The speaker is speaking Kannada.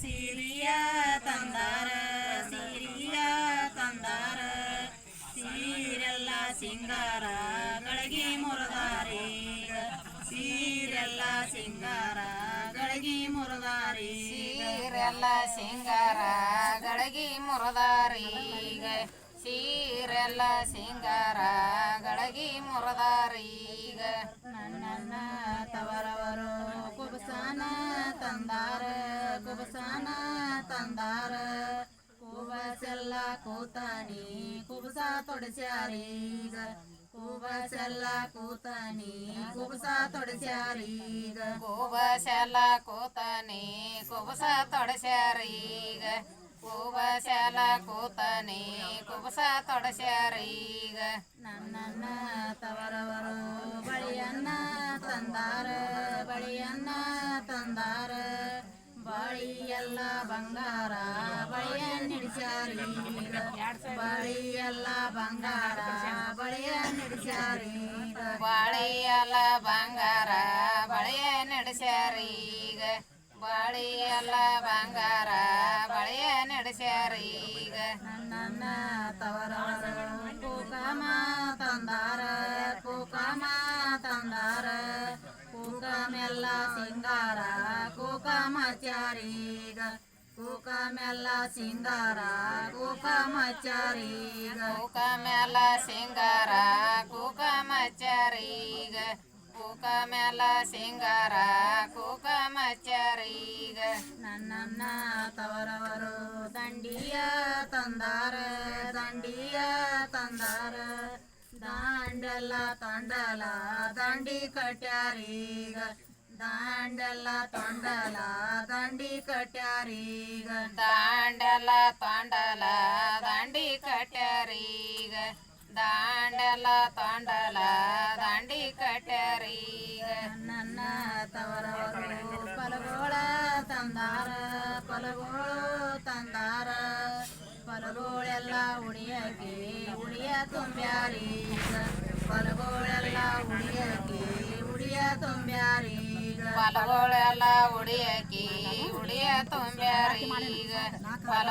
ಸೀರಿಯ ತಂದಾರ ಸೀರಿಯ ತಂದಾರ ಸೀರೆಲ್ಲ ಸಿಂಗಾರ ಗಳಗಿ ಮುರದಾರಿ. ಸೀರೆಲ್ಲ ಸಿಂಗಾರ ಗಳಗಿ ಮುರದಾರಿ. ಸೀರೆಲ್ಲ ಸಿಂಗಾರ ಗಳಗಿ ಮುರದಾರೀಗ ಸೀರೆಲ್ಲ ಸಿಂಗಾರ ಗಳಗಿ ಮುರದಾರೀಗ ನನ್ನ ತವರವರು ಕುಬಸಾನ ತಂದಾರ. ಕುಬಸೆಲ್ಲ ಕೂತಾನಿ ಕುಬಸ ತೊಡಸ್ಯಾರೀಗ. ಕುಬಸೆಲ್ಲ ಕೂತಾನಿ ಕುಬಸ ತೊಡಸ್ಯಾರೀಗ. ಕೂಬಸೆಲ್ಲ ಕೂತಾನಿ ಕುಬಸ ತೊಡಸ್ಯಾರೀಗ. ಕೂಬಸೆಲ್ಲ ಕೂತಾನಿ ಕುಬಸ ತೊಡಸ್ಯಾರೀಗ. ನನ್ನನ್ನ ತವರವರು ಬಳಿಯನ್ನ ತಂದಾರ ಬಳಿಯನ್ನ ತಂದಾರ. ಬಳಿಯೆಲ್ಲ ಬಂಗಾರ ಬಳಿಯ ನಿಡಿಸ್ಯಾರೀಗ ಬಳಿಯೆಲ್ಲ ಬಂಗಾರ ಬಳಿಯ ನಿಡಿಸ್ಯಾರೀಗ ಬಾಳಿಯಲ್ಲ ಬಂಗಾರ ಬಳೆಯ ನಡೆಸ್ಯಾರೀಗ ಬಾಳಿಯಲ್ಲ ಬಂಗಾರ ಬಳೆಯ ನಡೆಸ್ಯಾರೀಗ ನನ್ನ ತವರವರು ಕೂಕಮ ತಂದಾರ ಕೂಕಮ ತಂದಾರ ಕೂಕಮೆಲ್ಲ ಸಿಂಗಾರ ಕೂಕಮಚಾರೀಗ ಕೂಕಮೆಲ್ಲ ಸಿಂಗಾರ ಕೂಕಮಚಾರೀಗ ಕೂಕ ಮ್ಯಾಲ ಸಿಂಗಾರ ಕೂಕ ಮಚ್ಚರೀಗ ಕೂಕ ಮ್ಯಾಲ ಸಿಂಗಾರ ಕೂಕ ಮಚ್ಚರೀಗ ನನ್ನ ತವರವರು ದಂಡಿಯ ತಂದಾರ ದಂಡಿಯ ತಂದಾರ. ದಾಂಡೆಲ್ಲ ತಂಡಲ ದಂಡಿ ಕಟ್ಯಾರೀಗ. ದಾಂಡೆಲ್ಲ ತೊಂಡಲ ದಂಡಿ ಕಟ್ಯಾರೀಗ ದಾಂಡಲ ತೊಂಡಲ ದಂಡಿ ಕಟ್ಯಾರೀಗ ದಾಂಡಲ ತೊಂಡಲ ದಂಡಿ ಕಟ್ಯಾರೀಗ ನನ್ನ ತವರವರು ಫಲಗೋಳ ತಂದಾರ ಫಲಗೋಳು ತಂದಾರ ಫಲಗೋಳೆಲ್ಲ ಉಳಿಯಕ್ಕೆ ಉಳಿಯ ತುಂಬ್ಯಾರೀಗ ಫಲಗೋಳೆಲ್ಲ ಉಳಿಯಕ್ಕೆ ಉಳಿಯ ತುಂಬ್ಯಾರೀಗ ಫಲಗಳೆಲ್ಲ ಉಡಿಯಕಿ ಉಡಿಯ ತುಂಬ್ಯಾರೀಗ ಫಲ